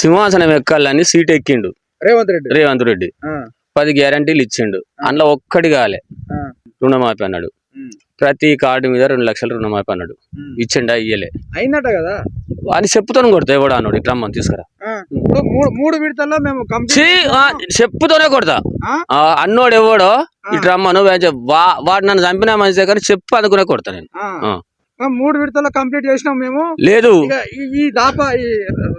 సింహాసనం ఎక్కాలని సీట్ ఎక్కిండు. రేవంత్ రెడ్డి. రేవంత్ రెడ్డి. పది గ్యారంటీలు ఇచ్చిండు. అందులో ఒక్కటి కాలే. రుణమాఫీ అన్నాడు. ప్రతి కార్డు మీద రెండు లక్షలు రుణమాఫీ అన్నాడు. ఇచ్చిండా ఇయ్యలే. అయిందట కదా? అని చెప్పుతోనే కొడతా ఎవడు అన్నాడు ఇట్లా రమ్మని తీసుకురా. మూడు విడతల్లో మేము చెప్పుతోనే కొడతా. అన్నోడు ఎవడో ఇట్లా రమ్మను వాడు నన్ను చంపినా మంచిదే కానీ చెప్పు అనుకునే కొడతా నేను. మూడు విడతల్లో కంప్లీట్ చేసినాం మేము. లేదు. ఈ- దాపా ఈ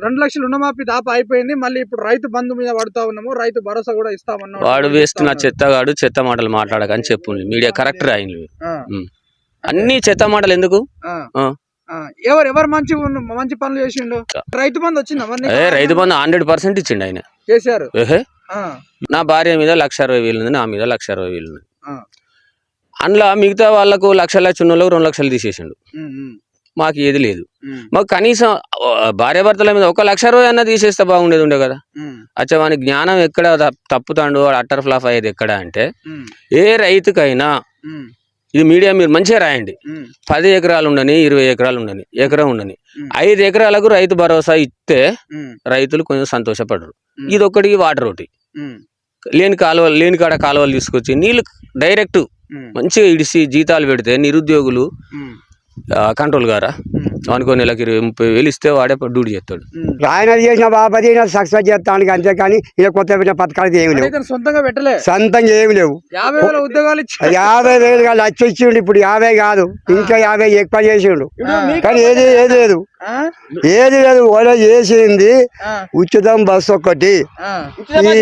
రెండు లక్షల రుణమాఫీ దాపా అయిపోయింది. మళ్ళీ ఇప్పుడు రైతు బంధు మీద పడుతా ఉన్నాము. రైతు భరోసా కూడా ఇస్తామన్నాడు. వాడు వేస్ట్ నా చెత్తగాడు చెత్త మాటలు మాట్లాడకని చెప్పు మీడియా కరెక్ట్ రాయింది ఆ, అన్ని చెత్త మాటలు ఎందుకు. ఎవరు ఎవరు మంచి మంచి పనులు చేసిండు? రైతు బంధు వచ్చిందా రైతు బంధు హండ్రెడ్ పర్సెంట్ ఇచ్చిండు ఆయన. ఆ, నా భార్య మీద లక్ష అరవై వేలు ఉంది నా మీద లక్ష అరవై వేలు ఉంది. అందులో మిగతా వాళ్ళకు లక్ష లక్ష ఉన్న వాళ్ళకు రెండు లక్షలు తీసేసిండు. మాకు ఏది లేదు. మాకు కనీసం భార్య భర్తల మీద ఒక లక్ష అరవై అన్న తీసేస్తే బాగుండేది ఉండే కదా. అచ్చా వాని జ్ఞానం ఎక్కడ తప్- తప్పుతాడు వాడు అట్టర్ ఫ్లాప్ అయ్యేది ఎక్కడ అంటే ఏ రైతుకైనా ఇది మీడియా మీరు మంచిగా రాయండి. పది ఎకరాలు ఉండని ఇరవై ఎకరాలు ఉండని ఎకరం ఉండని. ఐదు ఎకరాలకు రైతు భరోసా ఇస్తే రైతులు కొంచెం సంతోషపడరు. ఇది ఒకటి వాటర్ ఒకటి లేని కాలువలు లేని కాడ కాలువలు తీసుకొచ్చి నీళ్ళు డైరెక్ట్ మంచిగా ఇడిసి జీతాలు పెడితే నిరుద్యోగులు కంట్రోల్ గారా? అనుకో నెలకి ఇరవై ముప్పై వేలు ఇస్తే వాడే డ్యూటీ చేస్తాడు. ఆయన చేసిన బాపతి సక్సెస్ చేస్తానికి అంతేకాని ఇక కొత్త పెట్టిన పథకాలు ఏమి లేవు. సొంతంగా పెట్టలే. సొంతంగా ఏమి లేవు. యాభై వేల ఉద్యోగాలు ఇచ్చి యాభై వేలు కాదు లక్ష ఇచ్చిండు ఇప్పుడు యాభై కాదు. ఇంకా యాభై ఎక్కువ చేసిండు. కానీ ఏది ఏది లేదు. ఆ? ఏది లేదు ఓలా చేసింది ఆ, ఉచితం బస్సు ఒక్కటి. ఆ,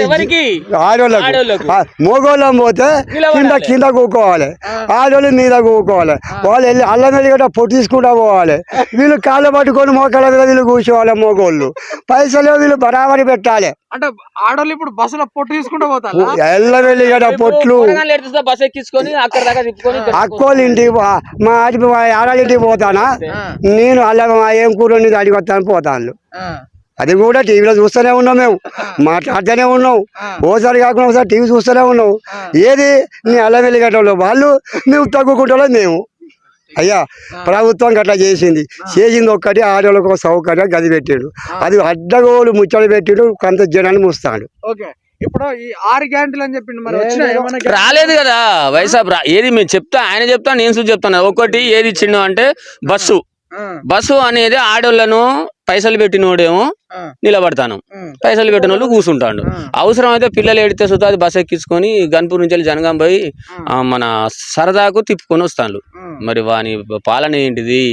ఎవరికి? ఆడోళ్ళకు. మగోళ్ళం పోతే కింద కింద కూకోవాలి. ఆడోళ్ళు మీద కూకోవాలి. వాళ్ళు వెళ్ళి అల్లం వెళ్ళి కూడా పొట్టు తీసుకుంటా పోవాలి. వీళ్ళు కాళ్ళు పట్టుకొని మోకాళ్ళ మీద వీళ్ళు కూర్చోవాలి మగోళ్ళు. పైసలు వీళ్ళు బరాబరి పెట్టాలి. అంటే ఆడోళ్ళు ఇప్పుడు బస్సులో పొట్టు తీసుకుంటూ పోతారా? ఎల్ల వెళ్ళి పొట్లు. బస్ ఎక్కించుకొని అక్కడ దాకా తిప్పుకొని అక్కోళ్ళ ఇంటికి మా ఆడి మా ఆడాళ్ళ ఇంటికి పోతానా? నేను అల్ల మా ఏం కూర వండింది అడిగి వస్తాను పోతాను. ఆ, అది కూడా టీవీలో చూస్తూనే ఉన్నాం మేము. మాట్లాడుతూనే ఉన్నాం. ఓసారి కాకుండా ఒకసారి టీవీ చూస్తూనే ఉన్నాం. ఏది? నీ అల్ల వెలిగేటోళ్ళు వాళ్ళు మేము తగ్గుకుంటాలో మేము. అయ్యా ప్రభుత్వం గట్లా చేసింది. చేసింది ఒక్కటి ఆడవాళ్ళకు ఒక సౌకర్యం గది పెట్టాడు. అది అడ్డగోలు ముచ్చలు పెట్టిడు కొంత జనాన్ని ముస్తాడు. ఓకే. ఇప్పుడు ఈ ఆరు గ్యారంటీలు అని చెప్పిండు మరి? రాలేదు కదా వైసాబ్ రా ఏది మేము చెప్తా ఆయన చెప్తా నేను చూసి చెప్తాను ఒకటి ఏది ఇచ్చిండు అంటే బస్సు. బస్సు అనేది ఆడోళ్ళను పైసలు పెట్టినోడేమో నిలబడతాను. పైసలు పెట్టిన వాళ్ళు కూర్చుంటాడు. అవసరం అయితే పిల్లలు ఎడితే సుతా అది బస్ ఎక్కించుకొని గన్పూర్ నుంచి వెళ్ళి జనగాం పోయి మన సరదాకు తిప్పుకొని వస్తాను మరి వాని పాలన ఏంటిది?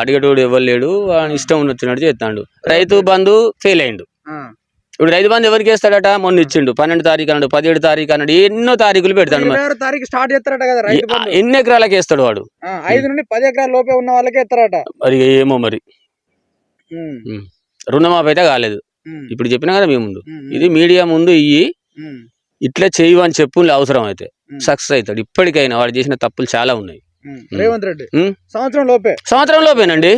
అడిగేటోడు ఎవరు లేడు వాని ఇష్టం వచ్చినట్టు చేస్తాడు. రైతు బంధు ఫెయిల్ అయిండు. ఇప్పుడు రైతు బంధు ఎవరికి వేస్తాడట? మొన్న ఇచ్చిండు. పన్నెండు తారీఖు అన్నాడు పదిహేడు తారీఖు అన్నాడు ఎన్నో తారీఖులు పెడతాడు ఎన్ని ఎకరాలకి వేస్తాడు వాడు? ఐదు నుండి పది ఎకరాల లోపే ఉన్న వాళ్ళకే ఇస్తారట మరి ఏమో మరి. రుణమాఫీ అయితే కాలేదు. ఇప్పుడు చెప్పినా కదా మీ ముందు. ఇది మీడియా ముందు ఇయ్యి ఇట్లా చేయు అని చెప్పు అవసరం అయితే. సక్సెస్ అవుతాడు. ఇప్పటికైనా వాడు చేసిన తప్పులు చాలా ఉన్నాయి. రేవంత్ రెడ్డి. సంవత్సరం లోపే. సంవత్సరం లోపేనండి.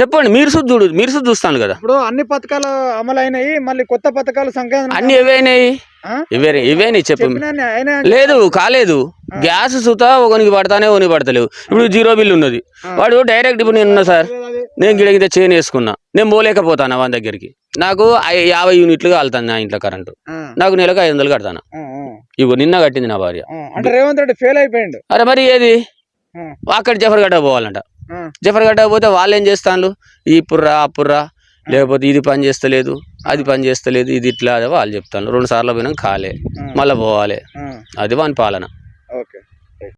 చెప్పండి మీరు సుద్దు చూడు మీరు సుద్దు చూస్తాను కదా. ఇప్పుడు అన్ని పథకాలు అమలైనాయి మళ్ళీ కొత్త పథకాలు అన్ని ఏవైనాయి ఇవే ఇవేనాయి చెప్పు. లేదు కాలేదు. గ్యాస్ సుతా ఒకనికి పడతానే ఒకనికి పడతలేవు. ఇప్పుడు జీరో బిల్ ఉన్నది. వాడు డైరెక్ట్ ఇప్పుడు నేను ఉన్నా సార్. నేను గిడగితే చేను వేసుకున్నా. నేను పోలేకపోతాను వాని దగ్గరికి? నాకు యాభై యూనిట్లు కాలుతాను నా ఇంట్లో కరెంటు. నాకు నెలకు ఐదు వందలు కడతాను? ఇగో నిన్న కట్టింది నా భార్య. అంటే రేవంత్ రెడ్డి ఫెయిల్ అయిపోయిండు. అరే మరి ఏది. అక్కడ జఫర్గడ్డ పోవాలంట. ఆ. జఫర్గడ్డ పోతే వాళ్ళు ఏం చేస్తాను ఈ పుర్రా ఆ పుర్రా. లేకపోతే ఇది పని చేస్తలేదు అది పని చేస్తలేదు ఇది ఇట్లా అదే వాళ్ళు చెప్తాను రెండు సార్లు పోయినాం కాలే. మళ్ళీ పోవాలి. అది వాని పాలన. ఓకే.